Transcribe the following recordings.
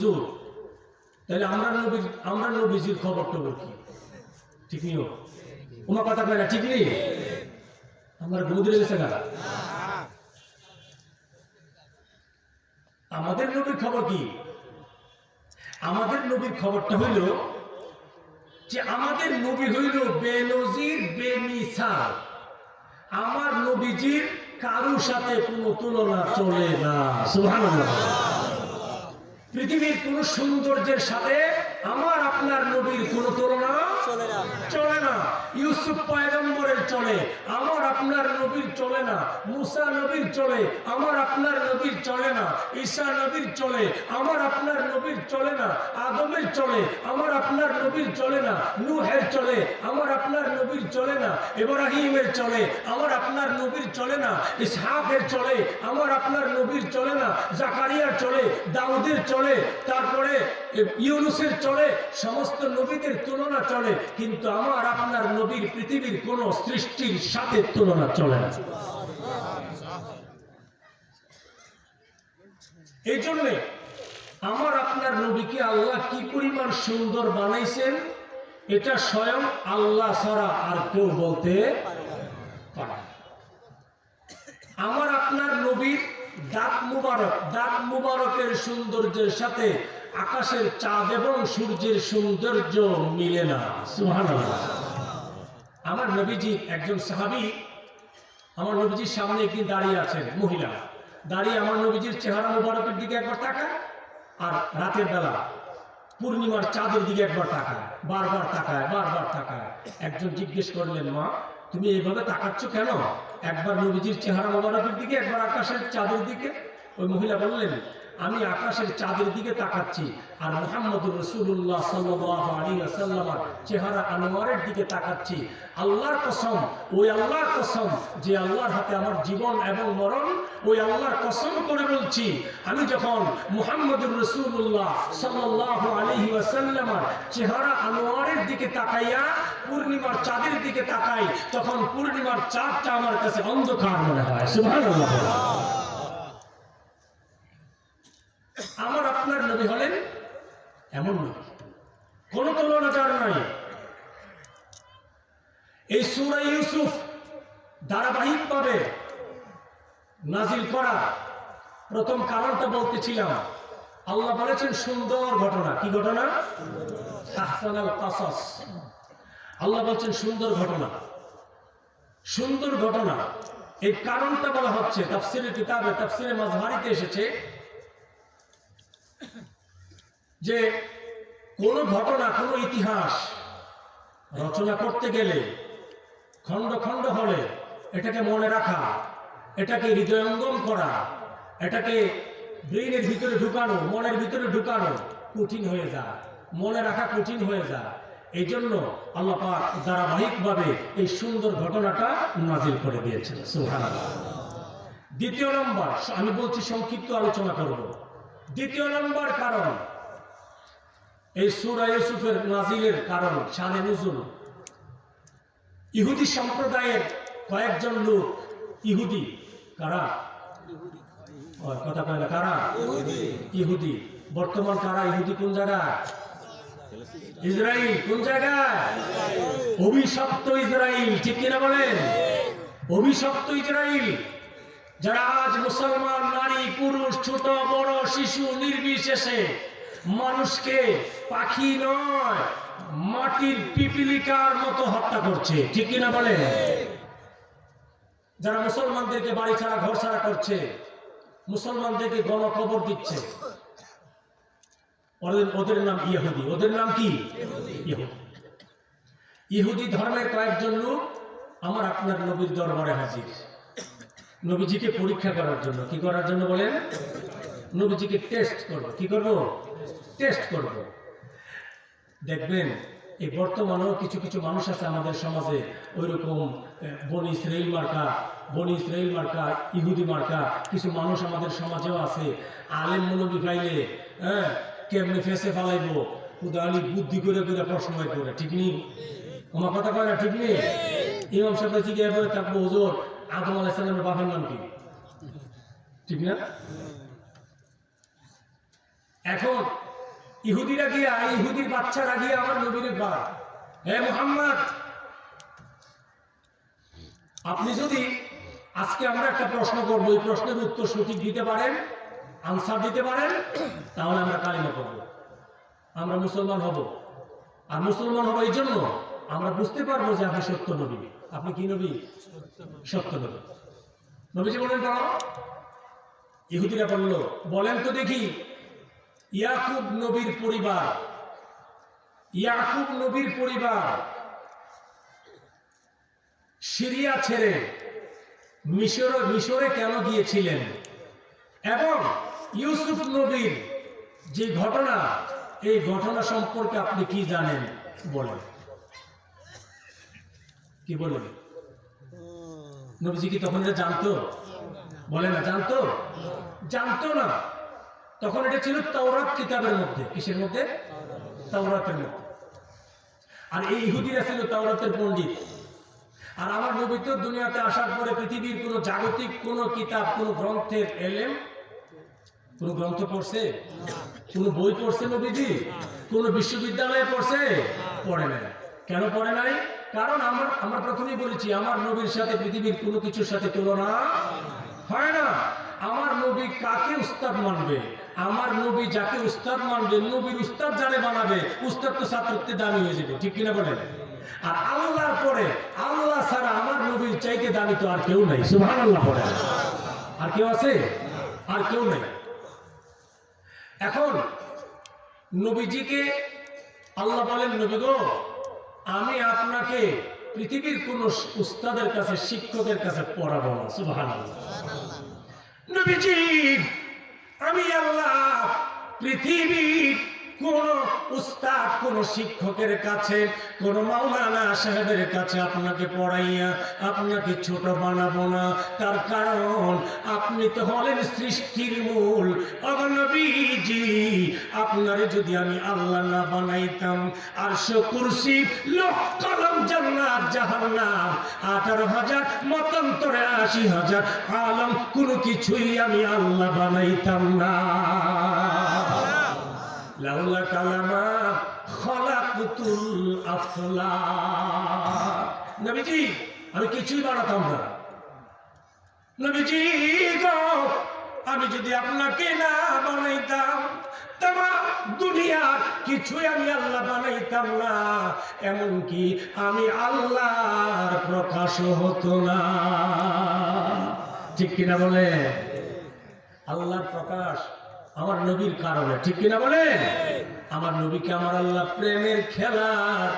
হুজুর, তাহলে আমরা নবীর আমরা নবীজির খবর টবর কি ঠিক নিও তোমার কথা কয় না ঠিক নেই? আমার গুমুদুরে গেছে না আমাদের নবীর খবর কি? আমাদের নবীর খবরটা হইল যে আমাদের নবী হইল বেনজির বেমিসাল। আমার নবীজির কারুর সাথে কোনো তুলনা চলে না। সুবহানাল্লাহ। পৃথিবীর কোন সৌন্দর্যের সাথে আমার আপনার নবীর কোন তুলনা চলে না। চলে না। ইউসুফ পয়গম্বরের চলে। আমার আপনার নবীর চলে না। মুসা নবীর চলে। আমার আপনার নবীর চলে না। ঈসা নবীর চলে। আমার আপনার নবীর চলে না। আদমের চলে। আমার আপনার নবীর চলে না। নূহের চলে। আমার আপনার নবীর চলে না। ইব্রাহিমের চলে। আমার আপনার নবীর চলে না। ইসহাকের চলে। আমার আপনার নবীর চলে না। জাকারিয়ার চলে। দাউদের চলে। তারপরে ইউনুসের চলে সমস্ত নবীদের তুলনা চলে, কিন্তু আমার, আপনার নবীর পৃথিবীর কোন সৃষ্টির সাথে তুলনা চলে না। এই জন্যে আমার, আপনার নবীকে আল্লাহ কি পরিমাণ সুন্দর বানাইছেন, এটা স্বয়ং আল্লাহ ছাড়া আর কেউ বলতে পারে আমার, আপনার নবীর দাঁত মুবারক, দাঁত মুবারকের সৌন্দর্যের সাথে আকাশের চাঁদ এবং সূর্যের সৌন্দর্য মিলে না। আমার নবীজি একজন সাহাবী, আমার নবীজির সামনে একদিন দাঁড়িয়ে আছেন, মহিলা। দাঁড়িয়ে আমার নবীজির চেহারা মুবারকের দিকে একবার তাকায় আর রাতের বেলা পূর্ণিমার চাঁদের দিকে একবার তাকায় বারবার তাকায় বারবার তাকায়। একজন জিজ্ঞেস করলেন, মা, তুমি এইভাবে তাকাচ্ছ কেন? একবার নবীজির চেহারা মোবারকের দিকে, একবার আকাশের চাঁদের দিকে? ওই মহিলা বললেন আমি আকাশের চাঁদের দিকে তাকাচ্ছি আর মোহাম্মদুর রসুল্লাহ সাল্লাহ আলী আসাল্লামার চেহারা আনোয়ারের দিকে তাকাচ্ছি। আল্লাহর কসম, ওই আল্লাহর কসম যে আল্লাহর হাতে আমার জীবন এবং মরণ, ওই আল্লাহর কসম করে বলছি, আমি যখন মুহাম্মদুর রসুল্লাহ সাল্লাহ আলহি আসাল্লামার চেহারা আনোয়ারের দিকে তাকাইয়া পূর্ণিমার চাঁদের দিকে তাকাই, তখন পূর্ণিমার চাঁদটা আমার কাছে অন্ধকার মনে হয়। সুবহানাল্লাহ আমার আপনার নবী হলেন এমন নবী কোন তুলনা যার নাই। এই সুরা ইউসুফ ধারাবাহিক ভাবে নাজিল করা প্রথম কারণটা বলতেছিলাম। আল্লাহ বলেছেন, সুন্দর ঘটনা। কি ঘটনা? আল্লাহ বলছেন, সুন্দর ঘটনা। সুন্দর ঘটনা। এই কারণটা বলা হচ্ছে, তাফসিরের কিতাবে তাফসিরে মাজহারিতে এসেছে যে কোন ঘটনা, কোন ইতিহাস রচনা করতে গেলে খণ্ড খণ্ড হলে এটাকে মনে রাখা, এটাকে হৃদয়ঙ্গম করা, এটাকে ব্রেনের ভিতরে ঢুকানো, মনের ভিতরে ঢুকানো কঠিন হয়ে যায় মনে রাখা কঠিন হয়ে যায় এই জন্য আল্লাহ পাক ধারাবাহিকভাবে এই সুন্দর ঘটনাটা নাজিল করে দিয়েছেন। সুবহানাল্লাহ। দ্বিতীয় নম্বর, আমি বলছি সংক্ষিপ্ত আলোচনা করব। দ্বিতীয় নম্বর কারণ এই সুরা ইউসুফের নাজিলের কারণ শানে নজুল ইহুদি সম্প্রদায়ের কয়েকজন লোক ইহুদি কারা? কথা কয় না কারা? ইহুদি। বর্তমান কারা? ইহুদি কোন জায়গায়? ইসরায়েল কোন জায়গায়? অভিশপ্ত ইসরায়েল ঠিক কিনা বলেন? অভিশপ্ত ইসরায়েল যারা আজ মুসলমান নারী পুরুষ ছোট বড় শিশু নির্বিশেষে মানুষকে পাখি নয়, মাটির পিপিলিকার মতো হত্যা করছে। ঠিক কিনা বলে যারা মুসলমানদেরকে বাড়ি ছাড়া, ঘর ছাড়া করছে, মুসলমানদেরকে গণকবর দিচ্ছে। ওদের নাম ইহুদি। ওদের নাম কি? ইহুদি। ইহুদি ধর্মের কয়েকজন লোক আমার আপনার নবীর দরবারে হাজির। নবীজিকে পরীক্ষা করার জন্য। কি করার জন্য বলেন? নবীজিকে টেস্ট করব। কি করব? টেস্ট করব। দেখবেন, এই বর্তমানেও কিছু কিছু মানুষ আছে আমাদের সমাজে ওই রকম বন ইসরাইল মার্কা, বন ইসরাইল মার্কা, ইহুদি মার্কা, কিছু মানুষ আমাদের সমাজেও আছে। আলেম মনবি পাইলে হ্যাঁ কেমনে ফেসে ফালাইব? উদাহরণ বুদ্ধি করে করে প্রশ্ন করে ঠিক নেই? আমার কথা কয় না, ঠিক নেই? ইমাম সাহেব জিজ্ঞাসা করে থাকব হুজুর, আদম আলাইসালামের বাবার নাম কি? ঠিক না? এখন ইহুদিরা গিয়া ইহুদির বাচ্চারা গিয়া আমার নবীর বা হে মোহাম্মদ, আপনি যদি আজকে আমরা একটা প্রশ্ন করব, এই প্রশ্নের উত্তর সঠিক দিতে পারেন, আনসার দিতে পারেন, তাহলে আমরা কালিমা করব আমরা মুসলমান হব। আর মুসলমান হব এই জন্য আমরা বুঝতে পারব যে আপনি সত্য নবী। আপনি কি নবী? সত্য নবী। নবীজি বলেন তো ইহুদিরা বলল, বলেন তো দেখি ইয়াকুব নবীর পরিবার। ইয়াকুব নবীর পরিবার। সিরিয়া ছেড়ে মিশর, মিশরে কেন গিয়েছিলেন? এবং ইউসুফ নবীর যে ঘটনা, এই ঘটনা সম্পর্কে আপনি কি জানেন বলেন? কি বলেন? নবীজি কি তখন জানতো? বলে না, জানতো? জানতো না। তখন এটা ছিল তাওরাত কিতাবের মধ্যে। কিসের মধ্যে? তাওরাতের মধ্যে। আর এই ইহুদিরা ছিল তাওরাতের পণ্ডিত। আর আমার নবী তো দুনিয়াতে আসার পরে পৃথিবীর কোন জাগতিক কোন কিতাব, কোন গ্রন্থের এলেম, কোন গ্রন্থ পড়ছে? কোন বই পড়ছে নবীজি? কোন বিশ্ববিদ্যালয়ে পড়ছে? পড়ে নাই। কেন পড়ে নাই? কারণ আমার, আমরা প্রথমেই বলেছি, আমার নবীর সাথে পৃথিবীর কোনো কিছুর সাথে তুলনা হয় না। আমার নবী কাকে উস্তাদ মানবে? আমার নবী যাকে উস্তাদ মানবে, নবীর উস্তাদ জানে বানাবে, উস্তাদ তো ছাত্রত্বে দামি হয়ে যাবে, ঠিক কিনা বলেন? আর আল্লাহর পরে, আল্লাহ ছাড়া আমার নবীর চাইতে দামি তো আর কেউ নাই সুভান আল্লাহ পরে আর কেউ আছে? আর কেউ নেই। এখন নবীজিকে আল্লাহ বলেন, নবী গো, আমি আপনাকে পৃথিবীর কোন উস্তাদের কাছে, শিক্ষকের কাছে পড়াবো না সুভান নবীজি আমি আল্লাহ পৃথিবীর কোন উস্তাদ, কোন শিক্ষকের কাছে, কোন মাওলানা সাহেবের কাছে আপনাকে পড়াইয়া আপনাকে ছোট বানাবো না। তার কারণ, আপনি তো হলেন সৃষ্টির মূল। অগনবীজি আপনারে যদি আমি আল্লাহ না বানাইতাম আর কুরসি লোক কলম জান্নাত, জাহান্নাম, আঠারো হাজার, মতান্তরে আশি হাজার আলম, কোনো কিছুই আমি আল্লাহ বানাইতাম না। লাউলা কালামা খলাকুতুল আফলা। নবীজি, আমি কিছুই বানাতাম না। নবীজি গো, আমি যদি আপনাকে না বানাইতাম, তামা দুনিয়ার কিছুই আমি আল্লাহ বানাইতাম না। এমনকি আমি আল্লাহর প্রকাশ হতো না। ঠিক কিনা বলে আল্লাহর প্রকাশ আমার নবীর কারণে ঠিক কিনা বলে আমার নবীকে আমার আল্লাহ প্রেমের খেলার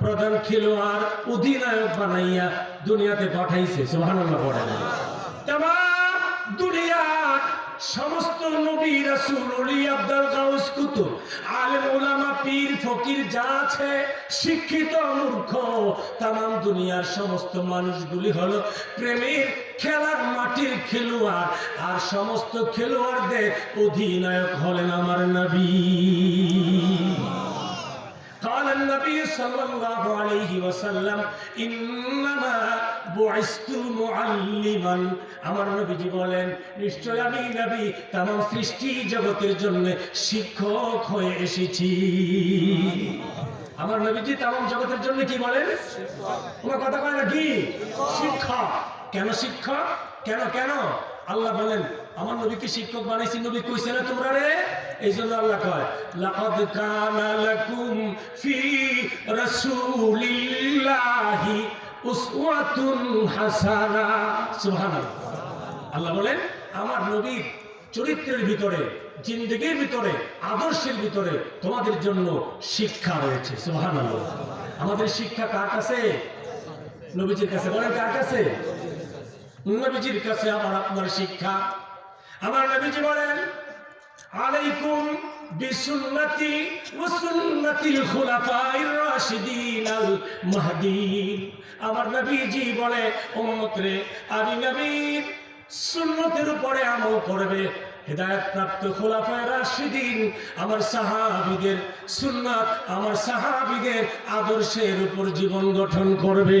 প্রধান খেলোয়াড় অধিনায়ক বানাইয়া দুনিয়াতে পাঠাইছে সুবহানাল্লাহ পড়ে দুনিয়ার সমস্ত নবী রাসূল ওলি আব্দুল গাউস কুতুব আলেম ওলামা পীর ফকির যা আছে শিক্ষিত মূর্খ তামাম দুনিয়ার সমস্ত মানুষগুলি হলো প্রেমের খেলার মাটির খেলোয়াড় আর সমস্ত খেলোয়াড়দের অধিনায়ক হলেন আমার নবী قال النبي صلى الله عليه وسلم إنما بعثت معلما আমার নবীজি বলেন নিশ্চয় আমি নবী তাম সৃষ্টি জগতের জন্য শিক্ষক হয়ে এসেছি আমার নবীজি তাম জগতের জন্য কি বলেন তোমার কথা কয় না কি শিক্ষক কেন শিক্ষক কেন কেন? আল্লাহ বলেন, আমার নবীকে শিক্ষক বানাইছি, নবী কইছে না তোমরা রে? এই জন্য আল্লাহ কয়, লাকাদ কানা লাকুম ফি রাসূলিল্লাহি উসওয়াতুন হাসানা। সুবহানাল্লাহ। আল্লাহ বলেন, আমার নবীর চরিত্রের ভিতরে, জিন্দগির ভিতরে, আদর্শের ভিতরে তোমাদের জন্য শিক্ষা রয়েছে। সুবহানাল্লাহ। আমাদের শিক্ষা কার কাছে? নবীজির কাছে। বলেন কার কাছে? নবীজির কাছে আমার আপনার শিক্ষা। আমার নবীজি বলেন, আলাইকুম বিসুন্নতি ওয়া সুন্নাতিল খুলাফাইর রাশিদিন আল মাহদিন। আমার নবীজি বলে, উম্মত রে, আমি নবীর সুন্নতের উপরে আমল করবে। হেদায়ত প্রাপ্ত খোলাফায় রাশিদিন আমার সাহাবিদের সুন্নাত, আমার সাহাবিদের আদর্শের উপর জীবন গঠন করবে।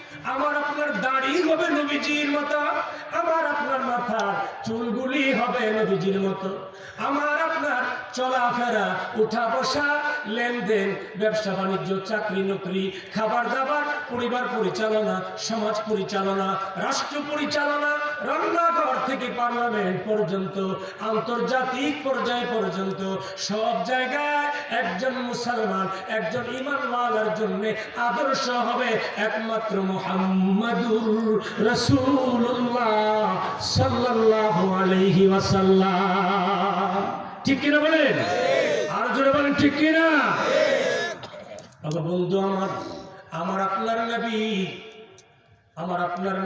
আমার আপনার দাড়ি হবে নবীজির মতো, আমার আপনার মাথার চুলগুলি হবে নবীজির মতো। আমার আপনার চলাফেরা উঠা বসা লেনদেন, ব্যবসা, বাণিজ্য, চাকরি, নকরি, খাবার দাবার, পরিবার পরিচালনা, সমাজ পরিচালনা, রাষ্ট্র পরিচালনা, রান্নাঘর থেকে পার্লামেন্ট পর্যন্ত, আন্তর্জাতিক পর্যায় পর্যন্ত, সব জায়গায় একজন মুসলমান, একজন ইমানওয়ালার জন্য আদর্শ হবে একমাত্র মোহাম্মদুর রসুল্লাহ সাল্লাল্লাহু আলাইহি ওয়াসাল্লাম। ঠিক কিনা বলেন? আর জোরে বলেন, ঠিক কিনা? বন্ধু আমার আমার আপনার নবী, আমার আপনার